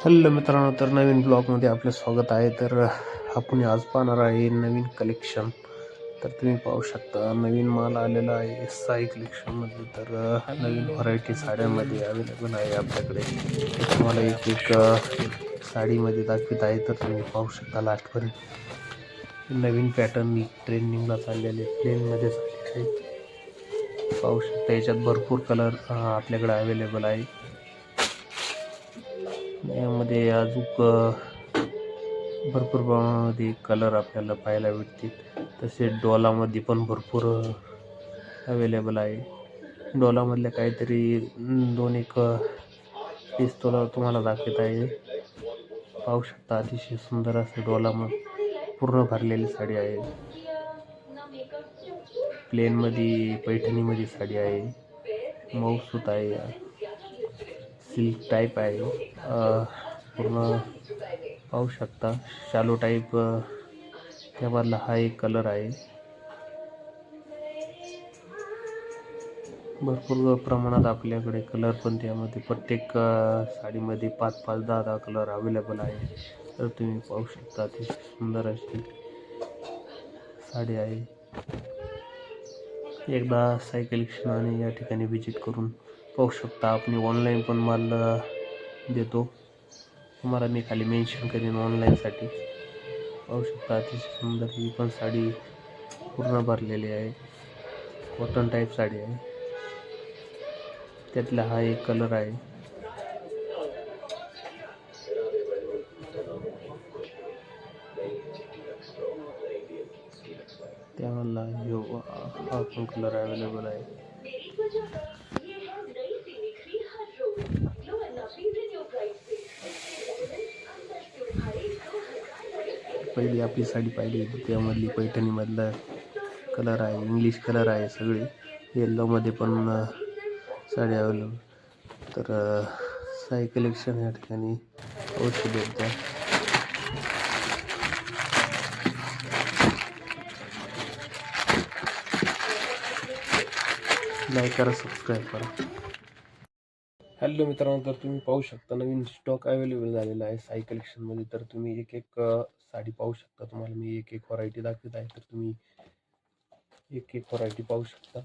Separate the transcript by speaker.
Speaker 1: Hello मित्रांनो तर नवीन ब्लॉगमध्ये आपलं स्वागत आहे. तर आपण आज पाहणार आहे नवीन कलेक्शन तर तुम्ही पाहू शकता नवीन माल आलेला आहे साई कलेक्शनमध्ये तर नवीन व्हरायटी साड्यांमध्ये अवेलेबल आहे आपल्याकडे. तुम्हाला एक एक साडीमध्ये दाखवित आहे तर तुम्ही पाहू शकता लास्टपर्यंत नवीन पॅटर्न ट्रेंडिंगला चाललेले प्लेनमध्ये चाललेले आहे पाहू शकता याच्यात भरपूर कलर आपल्याकडे अवेलेबल आहे. यामध्ये अजून भरपूर प्रमाणामध्ये कलर आपल्याला पाहायला भेटतील. तसेच डोलामध्ये पण भरपूर अवेलेबल आहे. डोलामधल्या काहीतरी दोन एक पीस तुम्हाला दाखवत आहे. पाहू शकता अतिशय सुंदर असं डोलाम पूर्ण भरलेली साडी आहे. प्लेनमध्ये पैठणीमध्ये साडी आहे. मऊसूत आहे. सिल्क टाईप आहे. पूर्ण पाहू शकता. शालो टाईप त्या त्यामधला हा एक कलर आहे. भरपूर प्रमाणात आपल्याकडे कलर पण त्यामध्ये. प्रत्येक साडीमध्ये पाच पाच दहा दहा कलर अवेलेबल आहे. तर तुम्ही पाहू शकता ती सुंदर अशी साडी आहे. एकदा सायकल क्षण आणि या ठिकाणी व्हिजिट करून पाहू शकता. आपण ऑनलाईन पण माल देतो. तुम्हाला मी खाली मेन्शन करेन ऑनलाईनसाठी पाहू शकता अतिशय सुंदर ही पण साडी पूर्ण भरलेली आहे. कॉटन टाईप साडी आहे. त्यातला हा एक कलर आहे. त्यामधला हा पण कलर अवेलेबल आहे. पहिली आपली साडी पाहिली होती. त्यामधली पैठणीमधला कलर आहे इंग्लिश कलर आहे सगळे. येल्लोमध्ये पण साडी अवेलेबल तर साई कलेक्शन या ठिकाणी अवश्य भेट द्या लाईक करा सबस्क्राईब करा. हॅलो मित्रांनो तर तुम्ही पाहू शकता नवीन स्टॉक अवेलेबल झालेला आहे साई कलेक्शनमध्ये तर तुम्ही एक एक साडी पाहू शकता. तुम्हाला मी एक एक व्हरायटी दाखवत आहे. तर तुम्ही एक एक व्हरायटी पाहू शकता.